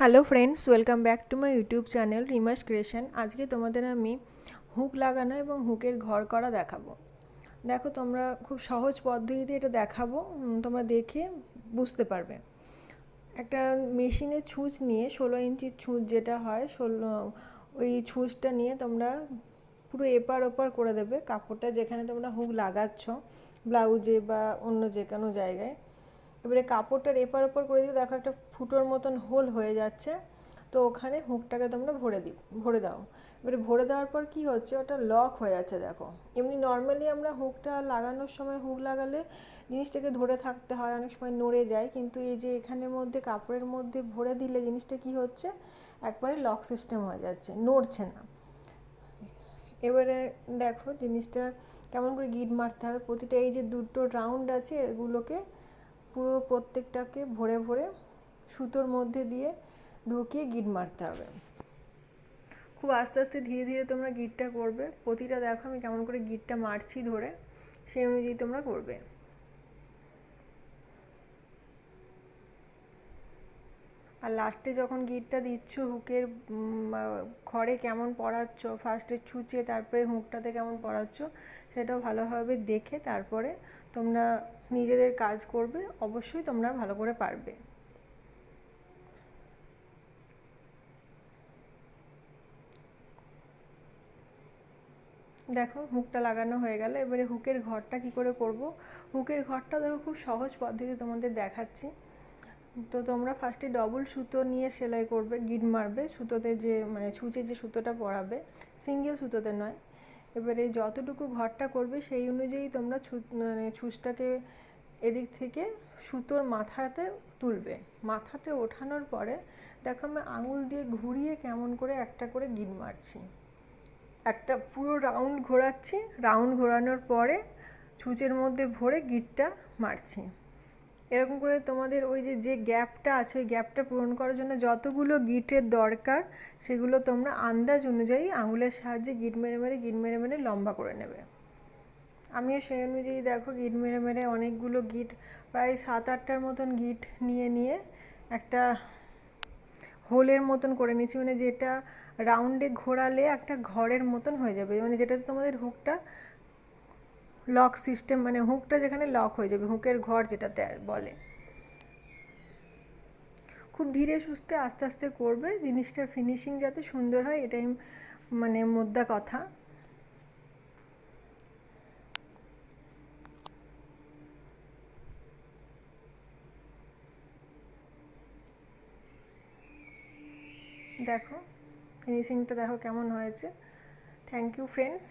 Hello friends welcome back to my YouTube channel Rimas creation আজকে তোমাদের আমি hook লাগানো এবং হুকের ঘর করা দেখাবো। দেখো, তোমরা খুব সহজ পদ্ধতিতে এটা দেখাবো। তোমরা দেখে বুঝতে পারবে। একটা মেশিনের ছুঁচ নিয়ে, ষোলো ইঞ্চির ছুঁচ যেটা হয়, ষোলো, ওই ছুঁচটা নিয়ে তোমরা পুরো এপার ওপার করে দেবে। কাপড়টা যেখানে তোমরা হুক লাগাচ্ছ, ব্লাউজে বা অন্য যে কোনো জায়গায়। এবারে কাপড়টার এপার ওপার করে দিলে দেখো একটা ফুটোর মতন হোল হয়ে যাচ্ছে। তো ওখানে হুকটাকে তোমরা ভরে দিই ভরে দাও। এবারে ভরে দেওয়ার পর কি হচ্ছে? ওটা লক হয়ে যাচ্ছে দেখো। এমনি নর্মালি আমরা হুকটা লাগানোর সময় হুক লাগালে জিনিসটাকে ধরে থাকতে হয়, অনেক সময় নড়ে যায়। কিন্তু এই যে এখানের মধ্যে কাপড়ের মধ্যে ভরে দিলে জিনিসটা কি হচ্ছে? একবারে লক সিস্টেম হয়ে যাচ্ছে, নড়ছে না। এবারে দেখো জিনিসটা কেমন করে গিট মারতে হবে। প্রতিটা এই যে দুটো রাউন্ড আছে, এগুলোকে পুরো প্রত্যেকটাকে ভরে ভরে সুতোর মধ্যে দিয়ে ঢুকিয়ে গিট মারতে হবে। খুব আস্তে আস্তে ধীরে ধীরে তোমরা গিটটা করবে। প্রতিটা দেখো আমি কেমন করে গিটটা মারছি ধরে, সেই অনুযায়ী তোমরা করবে। আর লাস্টে যখন গিটটা দিচ্ছ, হুকের ঘরে কেমন পড়াচ্ছ ফার্স্টে ছুঁচে, তারপরে হুকটাতে কেমন পড়াচ্ছ, সেটাও ভালোভাবে দেখে তারপরে তোমরা নিজেদের কাজ করবে, অবশ্যই তোমরা ভালো করে পারবে। দেখো, হুকটা লাগানো হয়ে গেল, এবারে হুকের ঘরটা কি করে করব? হুকের ঘরটা দেখো খুব সহজ পদ্ধতি তোমাদের দেখাচ্ছি। তো তোমরা ফার্স্টে ডবল সুতো নিয়ে সেলাই করবে গিট মারবে। সুতোতে যে মানে ছুঁচে যে সুতোটা পরাবে সিঙ্গেল সুতোতে নয়। এবারে যতটুকু ঘরটা করবে, সেই অনুযায়ী তোমরা ছু মানে ছুঁচটাকে এদিক থেকে সুতোর মাথাতে তুলবে। মাথাতে ওঠানোর পরে দেখো আমি আঙুল দিয়ে ঘুরিয়ে কেমন করে একটা করে গিট মারছি। একটা পুরো রাউন্ড ঘোরাচ্ছি। রাউন্ড ঘোরানোর পরে ছুঁচের মধ্যে ভরে গিটটা মারছি। এরকম করে তোমাদের ওই যে যে গ্যাপটা আছে, ওই গ্যাপটা পূরণ করার জন্য যতগুলো গিটের দরকার, সেগুলো তোমরা আন্দাজ অনুযায়ী আঙুলের সাহায্যে গিট মেরে মেরে, গিট মেরে মেরে লম্বা করে নেবে। আমিও সেই অনুযায়ী দেখো, গিট মেরে মেরে অনেকগুলো গিট, প্রায় সাত আটটার মতন গিট নিয়ে নিয়ে একটা হোলের মতন করে নিচ্ছি মানে যেটা রাউন্ডে ঘোরালে একটা ঘরের মতন হয়ে যাবে। মানে যেটাতে তোমাদের হুকটা লক সিস্টেম মানে হুকটা যেখানে লক হয়ে যাবে, হুকের ঘর যেটাতে বলে। খুব ধীরে সুস্থে আস্তে আস্তে করবে, জিনিসটার ফিনিশিং যাতে সুন্দর হয়, এটাই মানে মোদ্দা কথা। দেখো ফিনিশিংটা দেখো কেমন হয়েছে। Thank you friends